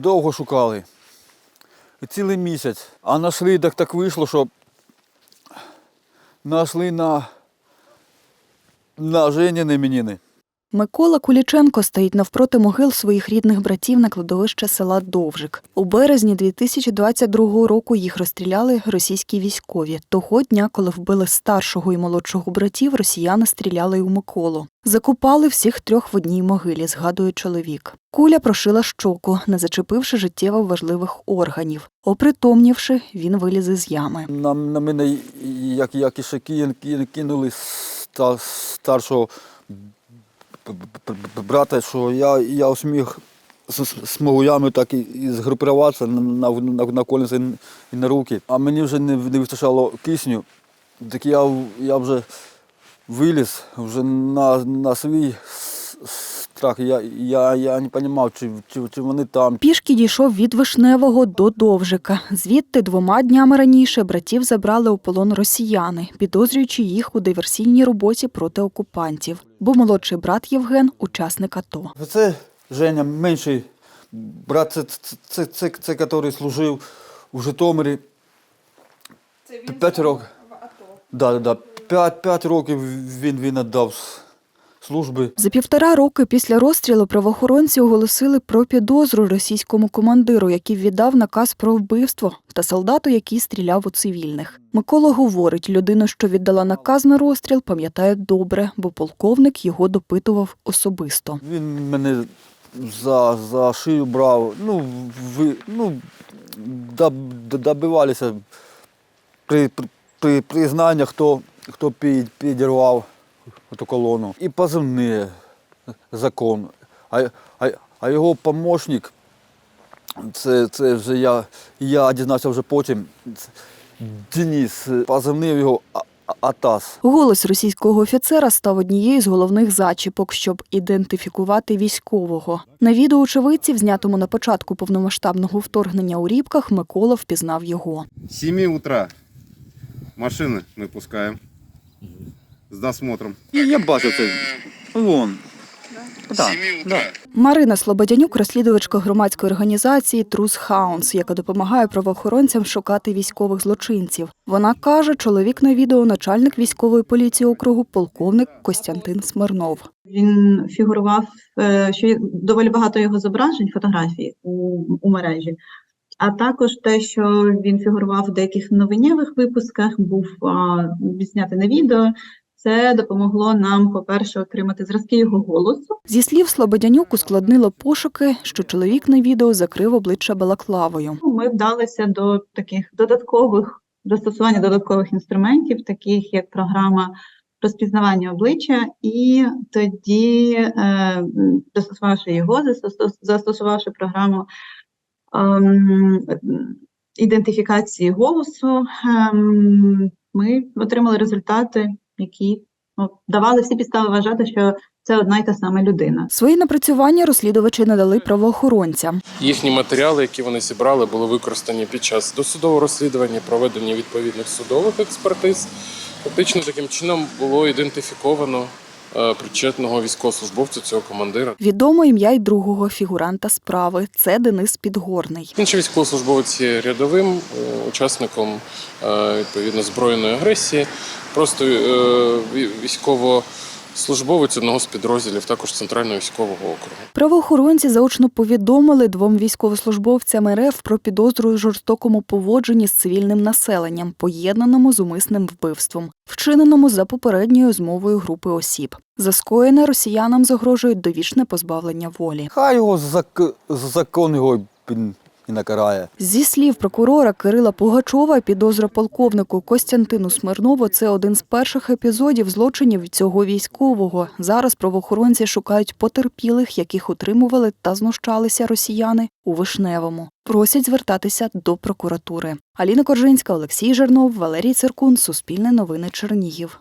довго шукали. Цілий місяць. А знайшли, так так вийшло, що знайшли на, на Женіни іменини. Микола Куліченко стоїть навпроти могил своїх рідних братів на кладовище села Довжик. У березні 2022 року їх розстріляли російські військові. Того дня, коли вбили старшого і молодшого братів, росіяни стріляли у Миколу. Закопали всіх трьох в одній могилі, згадує чоловік. Куля прошила щоку, не зачепивши життєво важливих органів. Опритомнівши, він виліз із ями. На, на мене, як, як і ще ки- ки- кинули ста, старшого брата, що я, я зміг з, могуями так і, згрупуватися на, на, на, колінці і на руки. А мені вже не, не вистачало кисню, так я, я вже виліз вже на, на свій страх. Я, я, я не розумів, чи, чи, чи вони там, Пішки дійшов від Вишневого до Довжика. Звідти двома днями раніше братів забрали у полон росіяни, підозрюючи їх у диверсійній роботі проти окупантів. Бо молодший брат Євген учасник АТО. Це Женя, менший брат, це, це, це, це, це який служив у Житомирі. П'ять років. Да, да, п'ять, п'ять років він, він віддав служби. За півтора роки після розстрілу правоохоронці оголосили про підозру російському командиру, який віддав наказ про вбивство, та солдату, який стріляв у цивільних. Микола говорить, людина, що віддала наказ на розстріл, пам'ятає добре, бо полковник його допитував особисто. Він мене за, за шию брав. Ну, ви, ну добивалися при, при, при признання, хто, хто підірвав ту колону. І позивний закон. А, а, а його помощник, це, це вже я, я дізнався вже потім. Це Денис, позивний його Атас. Голос російського офіцера став однією з головних зачіпок, щоб ідентифікувати військового. На відео очевидців, знятому на початку повномасштабного вторгнення у Рібках, Микола впізнав його. С 7 утра машины мы пускаем с досмотром. Я, я бачив це. Вон. Так, да. Марина Слободянюк, розслідувачка громадської організації Трус Хаунс, яка допомагає правоохоронцям шукати військових злочинців. Вона каже, чоловік на відео начальник військової поліції округу, полковник Костянтин Смирнов. Він фігурував, е, що доволі багато його зображень, фотографій у, у мережі. А також те, що він фігурував в деяких новинєвих випусках, був а, відзнятий на відео. Це допомогло нам, по-перше, отримати зразки його голосу. Зі слів Слободянюк ускладнило пошуки, що чоловік на відео закрив обличчя балаклавою. Ми вдалися до таких додаткових застосування додаткових інструментів, таких як програма розпізнавання обличчя, і тоді, е, застосувавши його, застосувавши програму ем, ідентифікації голосу, ем, ми отримали результати, які ну, давали всі підстави вважати, що це одна й та сама людина. Свої напрацювання розслідувачі надали правоохоронцям. Їхні матеріали, які вони зібрали, були використані під час досудового розслідування, проведення відповідних судових експертиз. Фактично таким чином було ідентифіковано е, причетного військовослужбовця цього командира. Відомо ім'я й другого фігуранта справи. Це Денис Підгорний. Інший військовослужбовець є рядовим е, учасником е, відповідно збройної агресії, просто е, ві- військовослужбовець одного з підрозділів, також центрального військового округу. Правоохоронці заочно повідомили двом військовослужбовцям РФ про підозру у жорстокому поводженні з цивільним населенням, поєднаному з умисним вбивством, вчиненому за попередньою змовою групи осіб. За скоєне росіянам загрожують довічне позбавлення волі. Хай його зак... закон його і накарає. Зі слів прокурора Кирила Пугачова, підозра полковнику Костянтину Смирнову – це один з перших епізодів злочинів цього військового. Зараз правоохоронці шукають потерпілих, яких утримували та знущалися росіяни у Вишневому. Просять звертатися до прокуратури. Аліна Коржинська, Олексій Жернов, Валерій Циркун, Суспільне новини Чернігів.